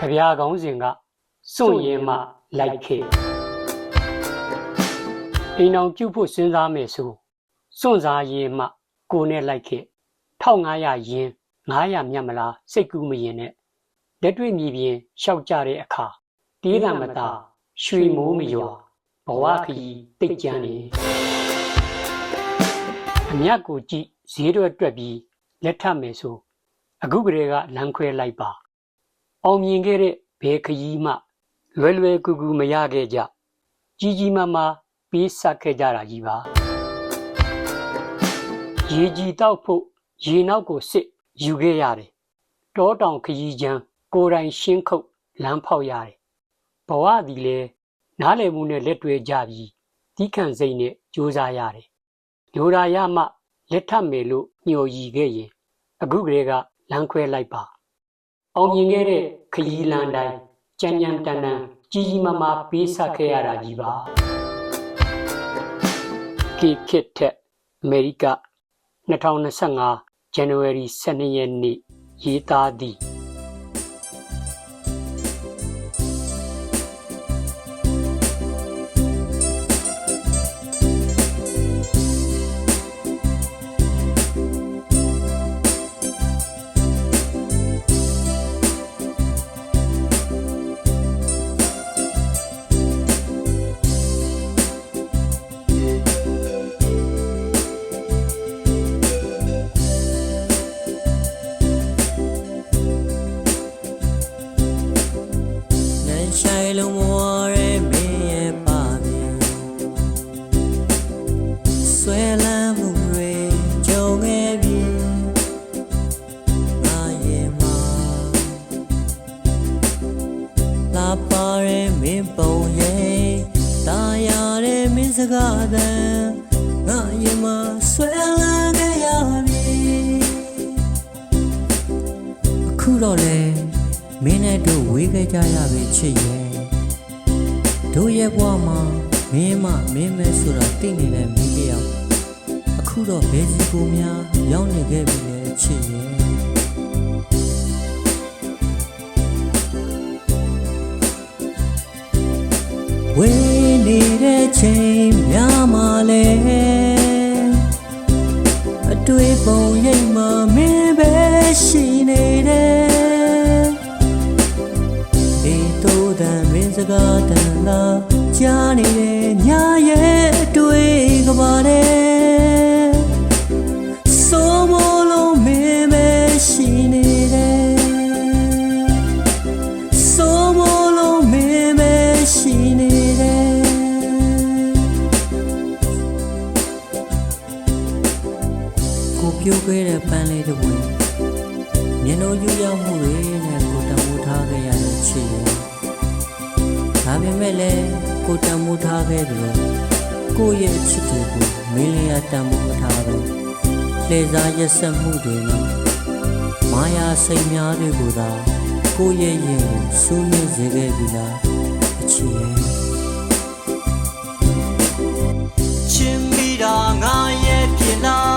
ကြပြာကောင်းစဉ်ကစွန့်ရင်မှလိုက်ခဲ့အိမ်အောင်ပြုတ်ဖို့စဉ်းစားမယ်ဆိုစွန့်စားရင်မှကိုနဲ့လိုက်ခဲ့1500ယင်း900မြတ်မလားစိတ်ကူးမရင်နဲ့လက်တွေ့မြေပြင်ရှောက်ကြတဲ့အခါတေးတံမသာရွှေမိုးမရွာဘဝခရီးတိတ်ကြမ်းနေအမြတ်ကိုကြည့်ဈေးတော့တွက်ပြီးလက်ထပ်မယ်ဆိုအခုကလေးကလမ်းခွဲလိုက်ပါ အောင်မြင်ခဲ့တဲ့ဘယ်ခရီးမှ လွယ်လွယ်ကူကူမရခဲ့ကြကြီးကြီးမားမားပေးဆက်ခဲ့ကြတာကြီးပါရေကြီးတောက်ဖို့ရေနောက်ကိုစစ်ယူခဲ့ရတယ်တောတောင်ခရီးချမ်းကိုယ်တိုင်ရှင်းခုတ်လမ်းဖောက်ရတယ်ဘဝသည်လဲနားလည်မှုနဲ့လက်တွေ့ကြပြီးတီးခန့်စိတ်နဲ့ကြိုးစားရတယ်လိုရာရမှလက်ထပ်မယ်လို့ညှို့ရည်ခဲ့ရင်အခုကလေးကလမ်းခွဲလိုက်ပါ အောင်မြင်ခဲ့တဲ့ခရီးလမ်းတိုင်းကြမ်းကြမ်းတန်တန်ကြီးကြီးမားမားပေးဆက်ခဲ့ရတာကြီးပါကိခစ်ထက်အမေရိက2025 January 12ရက်နေ့ရေးသားသည် စကားသံငါရဲ့မှာဆွဲလန်းခဲ့ရပြီအခုတော့လေမင်းနဲ့တို့ဝေးခဲ့ကြရပြီချစ်ရဲ့တို့ရဲ့ဘဝမှာမင်းမမင်းမဲဆိုတာသိနေတဲ့မင်းတယောက်အခုတော့ဘယ်စီကိုများရောက်နေခဲ့ပြီလဲချစ်ရဲ့ဝေးနေတဲ့ချိန် မှာမင်းပဲရှိနေတယ် ခဲ့တဲ့ပန်းလေးတစ်ဝင်မျက်နှာယူရောက်မှုတွေနဲ့ကိုတမိုးထားခဲ့ရတဲ့ချစ်ရဲ့ဒါပေမဲ့လည်းကိုတမိုးထားခဲ့တယ်လို့ကိုယ့်ရဲ့ချစ်တွေကိုမင်းလေးရတမိုးမထားတော့လှည့်စားရက်ဆက်မှုတွေနဲ့မာယာစိတ်များတွေကိုသာကိုယ့်ရဲ့ရင်ကိုစူးနှင်းစေခဲ့ပြီလားအချစ်ရဲ့ချင်မိတာငါရဲ့ဖြစ်လား